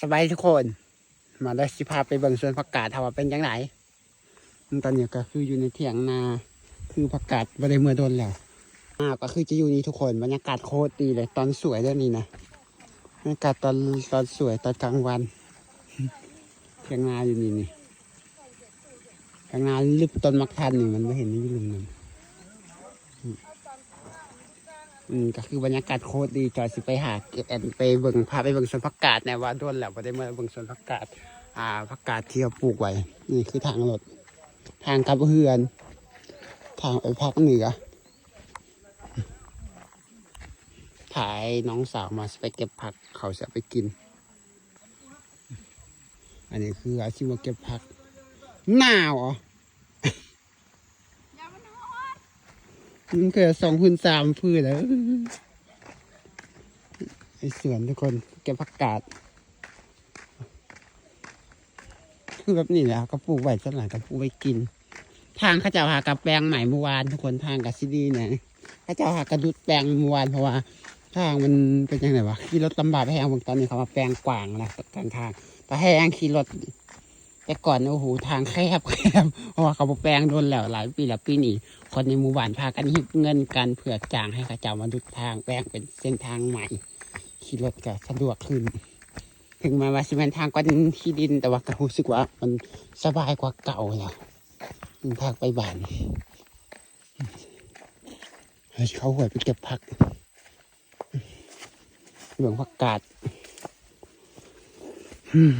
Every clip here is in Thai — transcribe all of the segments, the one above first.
สบายทุกคน มาได้สิพาไปเบิ่งสวนผักกาดทว่าเป็นยังไงตอนนี้ก็คืออยู่ในเถียงนา คือผักกาดบริเมื่อโดนแล้วอ่าก็คือจะอยู่นี่ทุกคนบรรยากาศโคตรดีเลย ตอนสวยด้วยนี่นะบรรยากาศตอนตอนสวยตอนกลางวัน เถียงนาอยู่นี่นี่เถียงนาลึกต้นมักทันนี่มันไม่เห็นนี่อยู่ลุมนึงอืม อืมก็คือบรรยากาศโคตรดีจอยสิไปหาเก็บแอนไปเบิ่งพาไปเบิ่งสวนผักกาดแน่ว่าโดนแล้วบ่ได้มาเบิ่งสวนผักกาดอ่าผักกาดที่เขาปลูกไว้นี่คือทางรถทางกับเฮือน ทางไปภาคเหนือถ่ายน้องสาวมาไปเก็บผักเขาจะไปกิน อันนี้คืออาชีพมาเก็บผักหนาวเหรอ มันเกิดสองพื้นสามพื้นแล้วไอสวนทุกคนเก็บผักกาด คือแบบนี้แหละก็ปลูกไว้สักหน่อยก็ปลูกไว้กิน ทางข้าเจ้าหากับแปลงใหม่เมื่อวานทุกคนทางกับซีดีเนี่ยข้าเจ้าหากระดุดแปลงเมื่อวานเพราะว่าทางมันเป็นยังไงวะขี่รถลำบากแห้งบางตอนนี้เขามาแปลงกว้างนะกลางทางแต่แห้งขี่รถ แต่ก่อนโอ้โหทางแคบแคบเพราะว่าเขาบ่แปลงโดนแล้วหลายปีแล้วปีนี้คนในหมู่บ้านพากันหิบเงินกันเผื่อจ้างให้ข้าเจ้ามาดุดทางแปลงเป็นเส้นทางใหม่ขี่รถก็สะดวกขึ้น ถึงแม้ว่าสิเป็นทางก้อนที่ดินแต่ว่าก็รู้สึกว่ามันสบายกว่าเก่าแล้วทางไปบ้านเขาหวยไปเก็บผักเหลืองผักกาดอืม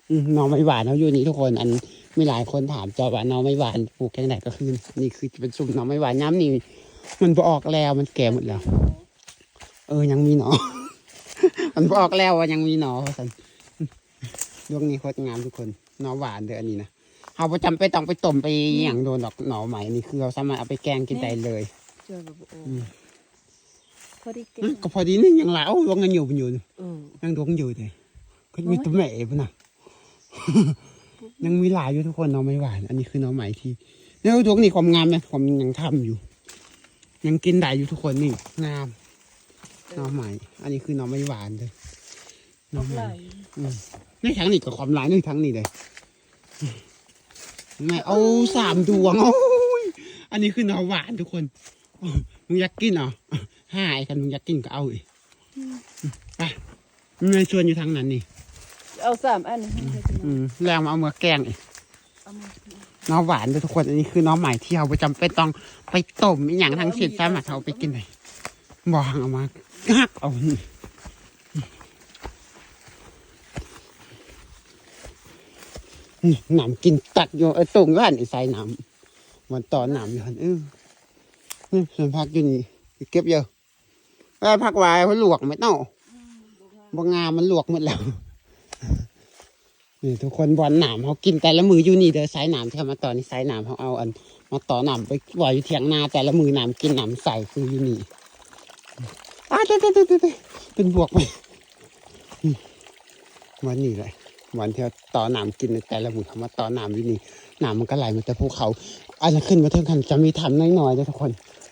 ห น้องไม่หวานเขาอยู่นี่ทุกคน อันมีหลายคนถามเจ้าว่าหน้องไม่หวานปลูกแค่ไหนก็คือนี่คือจะเป็นซุ่มหน้องไม่หวานย้ำนี่มันบออกแล้วมันแก่หมดแล้ว เออยังมีหนอ มันบออกแล้วว่ายังมีหนอสันดวงนี้โคตรงามทุกคนหนอหวานเด้ออันนี้นะเราประจำไปต้องไปต้มไปอหย่างโดนดอกหนอใหม่นี่คือเราสามารถเอาไปแกงกินได้เลยเจอแบบโอ้อืมพอดีเก่อืงมก็พอดีนี่ยังหลายโอ้ดวงกันอยู่มันอยู่นี่เออยังดวงอยู่เลยก็มีตัวแม่พุ่นนะ ยังมีหลายอยู่ทุกคนหนอไม่หวาน อันนี้คือหนอใหม่ที่แล้วดวงนี้ความงามนะความยังทำอยู่ ยังกินได้อยู่ทุกคนนี่งามหน่อใหม่ อันนี้คือหน่อไม่หวานเลยหน่อใหไหลม่ในทั้งนี้กับความหลายในทั้งนี้เลยแม่เอาสามดวงโอ้ยอันนี้คือหน่อหวานทุกคนโอ้ยมึงอยากกินเหรอหายกันมึงอยากกินก็เอาอีกไปมึงในชวนอยู่ทางนั้นนี่ เอาสามอันอืมแรงมาเอามือแกงอีกน่องหวานเลยทุกคนอันนี้คือน่องใหม่ที่เราประจำเป็นต้องไปต้มอหย่างทางเสียสามารถเอาไปกินเลยบอกเอามาหักเอานี่งหนำกินตัดอยู่ไอ้ตรงว่านไอ้ใส่หนำมันต่อหนำอยู่หันเออนี่ส่วนพักอยู่นี่เก็บเยอะไอ้พักไว้เขาหลวกไม่ต้องบางงามมันหลวกหมดแล้ว นี่ทุกคนบอลหนามเขากินแต่ละมืออยู่นี่เด้อสายหนามที่เขามาต่อนี่สายหนามเขาเอาอัน มาต่อหนามไปปล่อยอยู่เถียงนาแต่ละมือหนามกินหนามใส่คืออยู่นี่อ้าวเต้เต้เต้เต้เป็นบวกไปอืมวันนี้เลยวันที่เราต่อหนามกินแต่ละมู่เขามาต่อหนามอยู่นี่หนามมันก็ไหลมาแต่ภูเขาอันนั้นขึ้นมาเท่ากันจะมีถ้ำน้อยๆเลยทุกคน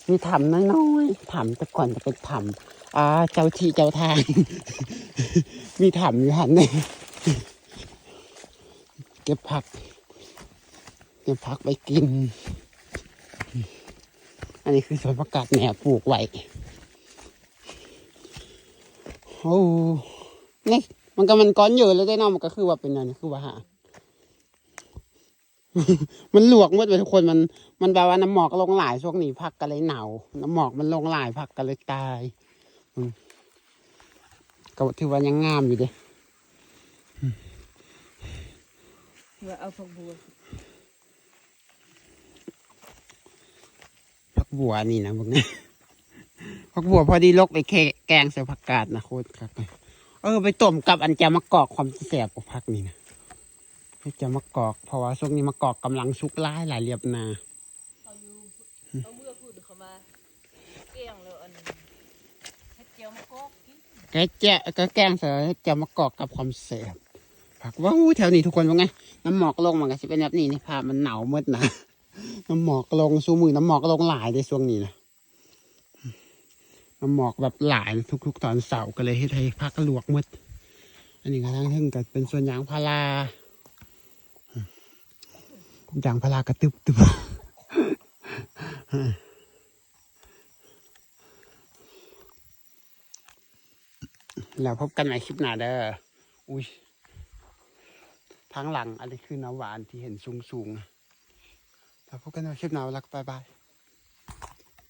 มีถ้ำน้อยๆถ้ำแต่ก่อนจะเป็นถ้ำอ่าเจ้าที่เจ้าทาง มีถ้ำอยู่หันเนี่ย ก็บผัก เก็บผักไปกิน อันนี้คือสวนประกาศแหนบปลูกไว้โอ้นี่มันก็มันก้อนเยอะเลยได้นอมันก็คือว่าเป็นอันนี้คือว่าหามันหลวกหมดไปทุกคนมันมันแบบว่าน้ำหมอกลงหลายช่วงนี้พักก็เลยหนาวน้ำหมอกมันลงหลายพักก็เลยตายก็ถือว่ายังงามอยู่เด้ ว่าเอาผักบัวผักบัวนี่นะพวกนี้ผักบัวพอดีลกไปแค่แกงใส่ผักกาดนะโคตรครับเออไปต้มกับอันจะมะกอกความแสบของผักนี่นะให้จะมะกอก เพราะว่าช่วงนี้มะกอกกำลังสุกหลายหลายเรียบนาเอาอยู่เอาเมื่อพูดเขามาเกี่ยงแล้วอันเฮ็ดเจียวมะกอกกินแกะแจะก็แกงใส่จะมะกอกกับความแสบ ผักว้าวแถวนี้ทุกคนว่าไง น้ำหมอกลงมันก็จะเป็นแบบนี้นี่ภาพมันหนาวมืดนะน้ำหมอกลงสู้มือน้ำหมอกลงหลายในช่วงนี้นะมันหมอกแบบหลายทุก ๆ ตอนเสาร์ก็เลยเฮ็ดให้พักลวกหมดอันนี้ก็ทั้งทึ่งก็เป็นส่วนยางพารายางพารากระตึบตึบแล้วพบกันใหม่คลิปหน้าเด้ออุ้ย ทางหลังอันนี้คือน้ำหวานที่เห็นสูงๆอะแล้วพบกันในคลิปหน้าแล้วก็บายบาย